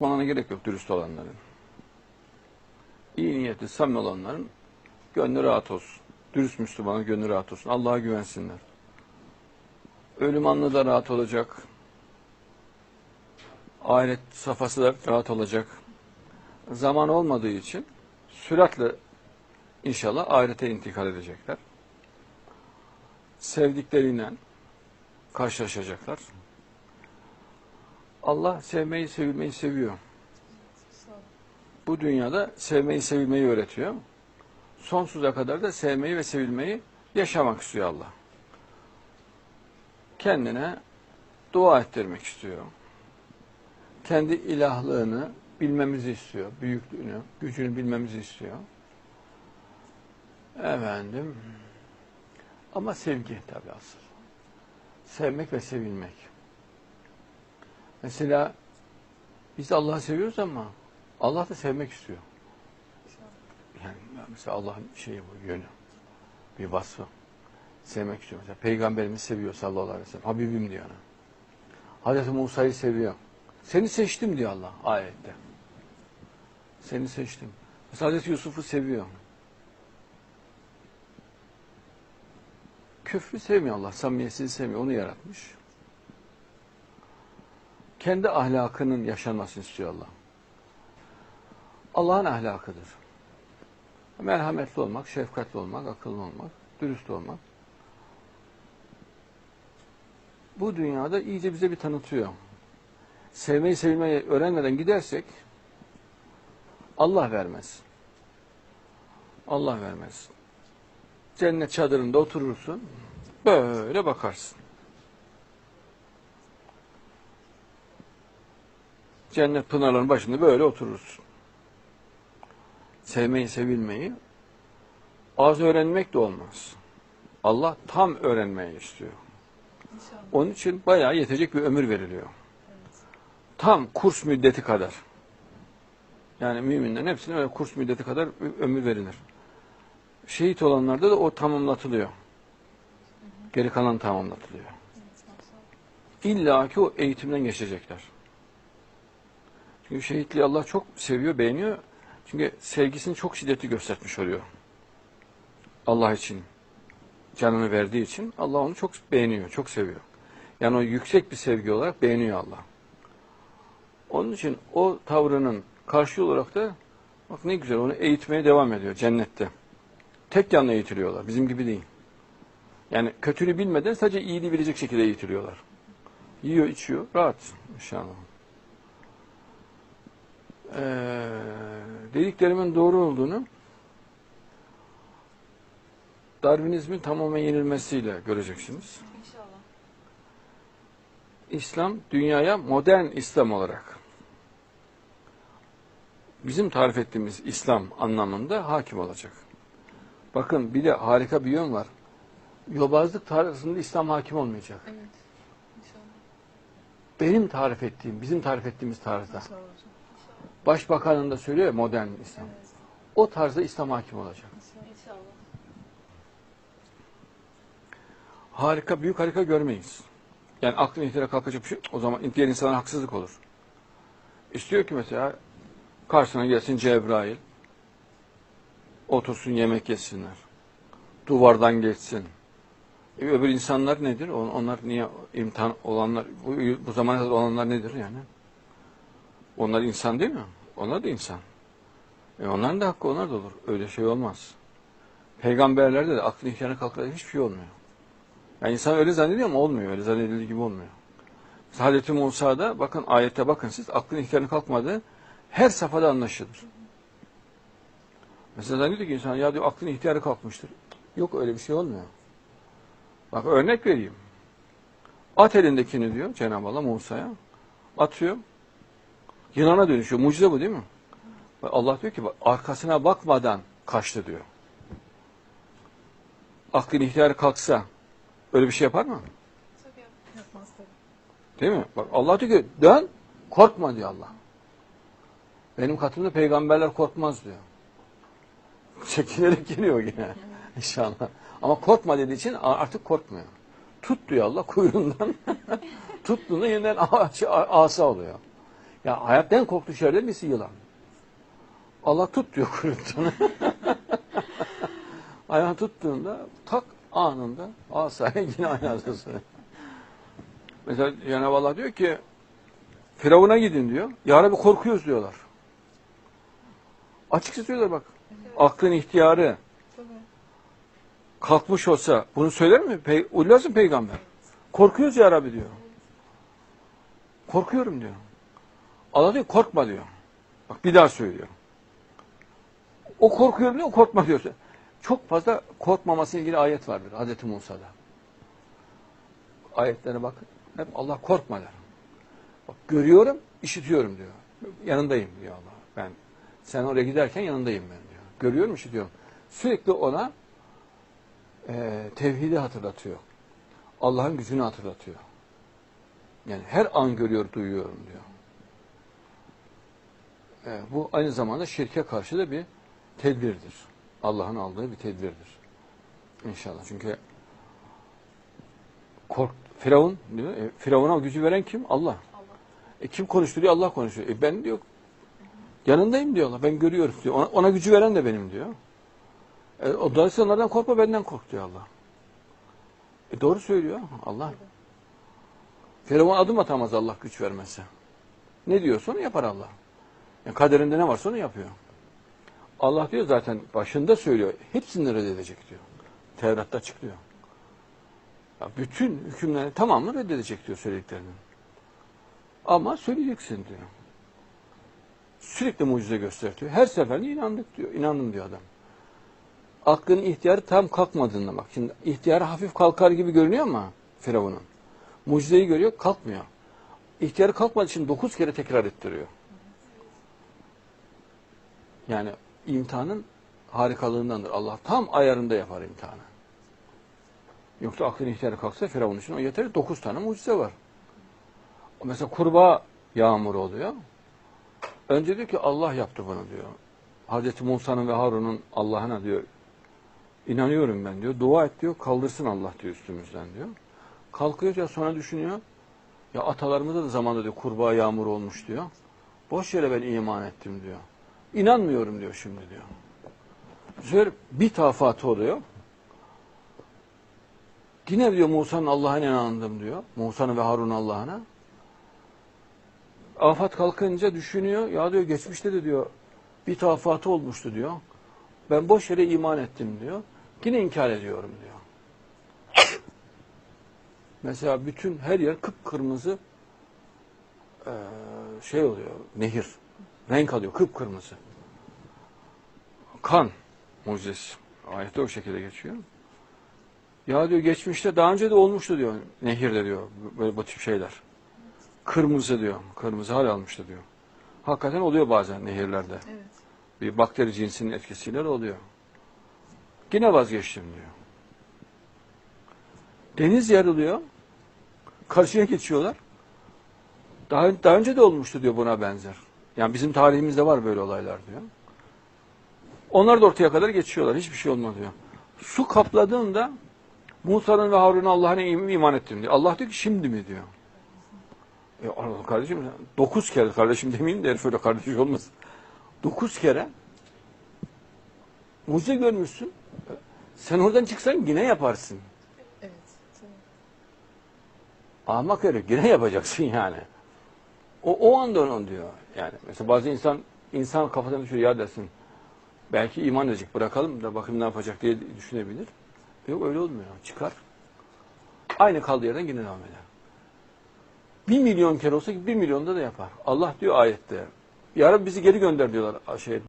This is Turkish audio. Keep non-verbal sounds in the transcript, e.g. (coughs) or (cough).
Bana gerek yok dürüst olanların. İyi niyetli, samimi olanların gönlü rahat olsun. Dürüst Müslümanın gönlü rahat olsun. Allah'a güvensinler. Ölüm anlı da rahat olacak. Ahiret safhası da rahat olacak. Zaman olmadığı için süratle inşallah ahirete intikal edecekler. Sevdikleriyle karşılaşacaklar. Allah sevmeyi, sevilmeyi seviyor. Bu dünyada sevmeyi, sevilmeyi öğretiyor. Sonsuza kadar da sevmeyi ve sevilmeyi yaşamak istiyor Allah. Kendine dua ettirmek istiyor. Kendi ilahlığını bilmemizi istiyor. Büyüklüğünü, gücünü bilmemizi istiyor. Efendim. Ama sevgi tabii asıl. Sevmek ve sevilmek. Mesela biz Allah'ı seviyoruz ama Allah da sevmek istiyor. Yani mesela Allah'ın şeyi bu yönü. Bir vasfı. Sevmek istiyor. Mesela Peygamberimiz seviyor sallallahu aleyhi ve sellem. Habibim diyor ona. Hazreti Musa'yı seviyor. Seni seçtim diyor Allah ayette. Seni seçtim. Mesela Hazreti Yusuf'u seviyor. Küfrü sevmiyor Allah. Samimiyetsiz sevmiyor. Onu yaratmış. Kendi ahlakının yaşanmasını istiyor Allah. Allah'ın ahlakıdır. Merhametli olmak, şefkatli olmak, akıllı olmak, dürüst olmak. Bu dünyada iyice bize bir tanıtıyor. Sevmeyi sevilmeyi öğrenmeden gidersek Allah vermez. Allah vermez. Cennet çadırında oturursun, böyle bakarsın. Cennet pınarların başında böyle oturursun. Sevmeyi, sevilmeyi az öğrenmek de olmaz. Allah tam öğrenmeyi istiyor. İnşallah. Onun için bayağı yetecek bir ömür veriliyor. Tam kurs müddeti kadar. Yani müminlerin hepsine öyle kurs müddeti kadar bir ömür verilir. Şehit olanlarda da o tamamlatılıyor. Geri kalan tamamlatılıyor. İlla ki o eğitimden geçecekler. Şehitliği Allah çok seviyor, beğeniyor. Çünkü sevgisini çok şiddetli göstermiş oluyor. Allah için. Canını verdiği için Allah onu çok beğeniyor, çok seviyor. Yani o yüksek bir sevgi olarak beğeniyor Allah. Onun için o tavrının karşı olarak da bak ne güzel onu eğitmeye devam ediyor cennette. Tek yanlı eğitiliyorlar. Bizim gibi değil. Yani kötülüğü bilmeden sadece iyiliği bilecek şekilde eğitiliyorlar. Yiyor, içiyor, rahat inşallah. Ee, dediklerimin doğru olduğunu Darwinizmin tamamen yenilmesiyle göreceksiniz. İnşallah. İslam dünyaya modern İslam olarak bizim tarif ettiğimiz İslam anlamında hakim olacak. Bakın bir de harika bir yön var. Yobazlık tarzında İslam hakim olmayacak. Evet. İnşallah. Benim tarif ettiğim, bizim tarif ettiğimiz tarzda. İnşallah hocam. Başbakanın da söylüyor ya modern İslam. Evet. O tarzda İslam hakim olacak. İnşallah. Harika, büyük harika görmeyiz. Yani aklın ihtira kalkacak bir şey o zaman diğer insana haksızlık olur. İstiyor ki mesela karşısına gelsin Cebrail, otursun yemek yesinler, duvardan geçsin. E, öbür insanlar nedir? On- Onlar niye imtihan olanlar, bu, bu zamana kadar olanlar nedir yani? Onlar insan değil mi? Onlar da insan. E onların da hakkı onlar da olur. Öyle şey olmaz. Peygamberlerde de aklın ihtiyarına kalkacak hiçbir şey olmuyor. Yani insan öyle zannediyor ama olmuyor. Öyle zannedildiği gibi olmuyor. Hazreti Musa'da bakın ayette bakın siz aklın ihtiyarına kalkmadığı her safhada anlaşılır. Mesela zannediyor ki insan ya diyor aklın ihtiyarı kalkmıştır. Yok öyle bir şey olmuyor. Bak örnek vereyim. At elindekini diyor Cenab-ı Allah Musa'ya. Atıyor. Yılana dönüşüyor. Mucize bu değil mi? Allah diyor ki arkasına bakmadan kaçtı diyor. Aklın ihtiyarı kalksa öyle bir şey yapar mı? Tabii yap- yapmaz tabii. Değil mi? Bak Allah diyor ki dön korkma diyor Allah. Benim katımda peygamberler korkmaz diyor. Çekinerek geliyor yine inşallah. Ama korkma dediği için artık korkmuyor. Tut diyor Allah kuyruğundan. (laughs) Tuttuğunda yeniden asa oluyor. Ya hayatta en korktuğu şeylerden birisi yılan. Allah tut diyor (laughs) kuyruktan. Ayağını tuttuğunda tak anında asaya yine aynı asası. Mesela Cenab-ı Allah diyor ki Firavun'a gidin diyor. Ya Rabbi korkuyoruz diyorlar. Açıkça söylüyorlar bak. Aklın ihtiyarı Tabii. kalkmış olsa bunu söyler mi? Pey Uylazın peygamber. Korkuyoruz ya Rabbi diyor. Korkuyorum diyor. Allah diyor korkma diyor. Bak bir daha söylüyor. O korkuyorum diyor, korkma diyor. Çok fazla korkmamasıyla ilgili ayet vardır Hazreti Musa'da. Ayetlere bakın. Hep Allah korkma der. Bak görüyorum, işitiyorum diyor. Yanındayım diyor Allah. Ben sen oraya giderken yanındayım ben diyor. Görüyorum, işitiyorum. Sürekli ona e, tevhidi hatırlatıyor. Allah'ın gücünü hatırlatıyor. Yani her an görüyor, duyuyorum diyor. E, bu aynı zamanda şirke karşı da bir tedbirdir. Allah'ın aldığı bir tedbirdir. İnşallah. Çünkü kork Firavun diyor. E, Firavun'a gücü veren kim? Allah. Allah. E, kim konuşturuyor? Allah konuşuyor. E, ben diyor yanındayım diyor Allah. Ben görüyorum diyor. Ona, ona gücü veren de benim diyor. E, o dolayısıyla onlardan korkma benden kork diyor Allah. E, doğru söylüyor Allah. Firavun adım atamaz Allah güç vermezse. Ne diyorsa onu yapar Allah. Yani kaderinde ne varsa onu yapıyor. Allah diyor zaten başında söylüyor. Hepsini reddedecek diyor. Tevrat'ta açıklıyor. Ya bütün hükümlerin tamamını reddedecek diyor söylediklerinin. Ama söyleyeceksin diyor. Sürekli mucize gösteriyor. Her seferinde inandık diyor. İnandım diyor adam. Aklının ihtiyarı tam kalkmadığında bak. Şimdi ihtiyarı hafif kalkar gibi görünüyor ama Firavun'un. Mucizeyi görüyor, kalkmıyor. İhtiyarı kalkmadığı için dokuz kere tekrar ettiriyor. Yani imtihanın harikalığındandır. Allah tam ayarında yapar imtihanı. Yoksa aklın ihtiyarı kalksa Firavun için o yeter. Dokuz tane mucize var. Mesela kurbağa yağmuru oluyor. Önce diyor ki Allah yaptı bunu diyor. Hazreti Musa'nın ve Harun'un Allah'ına diyor inanıyorum ben diyor. Dua et diyor. Kaldırsın Allah diyor üstümüzden diyor. Kalkıyor ya sonra düşünüyor. Ya atalarımızda da zamanda diyor kurbağa yağmuru olmuş diyor. Boş yere ben iman ettim diyor. İnanmıyorum diyor şimdi diyor. Sefer bir tafat oluyor. Yine diyor Musa'nın Allah'ına inandım diyor. Musa'nın ve Harun Allah'ına. Afat kalkınca düşünüyor. Ya diyor geçmişte de diyor bir tafatı olmuştu diyor. Ben boş yere iman ettim diyor. Yine inkar ediyorum diyor. (coughs) Mesela bütün her yer kıpkırmızı şey oluyor, nehir. Renk alıyor, kıpkırmızı. Kan mucizesi. Ayette o şekilde geçiyor. Ya diyor geçmişte daha önce de olmuştu diyor. Nehirde diyor böyle bu tip şeyler. Kırmızı diyor. Kırmızı hal almıştı diyor. Hakikaten oluyor bazen nehirlerde. Evet. Bir bakteri cinsinin etkisiyle de oluyor. Yine vazgeçtim diyor. Deniz yarılıyor. Karşıya geçiyorlar. Daha, daha önce de olmuştu diyor buna benzer. Yani bizim tarihimizde var böyle olaylar diyor. Onlar da ortaya kadar geçiyorlar. Hiçbir şey olmadı diyor. Su kapladığında Musa'nın ve Harun'un Allah'ına im- iman ettim diyor. Allah diyor ki şimdi mi diyor. E, kardeşim dokuz kere kardeşim demeyeyim de herif öyle kardeş olmaz. Dokuz kere mucize görmüşsün. Sen oradan çıksan yine yaparsın. Evet. Ahmak herif yine yapacaksın yani. O, o anda onu diyor. Yani mesela bazı insan insan kafadan düşüyor ya dersin. Belki iman edecek bırakalım da bakayım ne yapacak diye düşünebilir. Yok öyle olmuyor. Çıkar. Aynı kaldığı yerden yine devam eder. Bir milyon kere olsa bir milyonda da yapar. Allah diyor ayette. Yarın bizi geri gönder diyorlar şey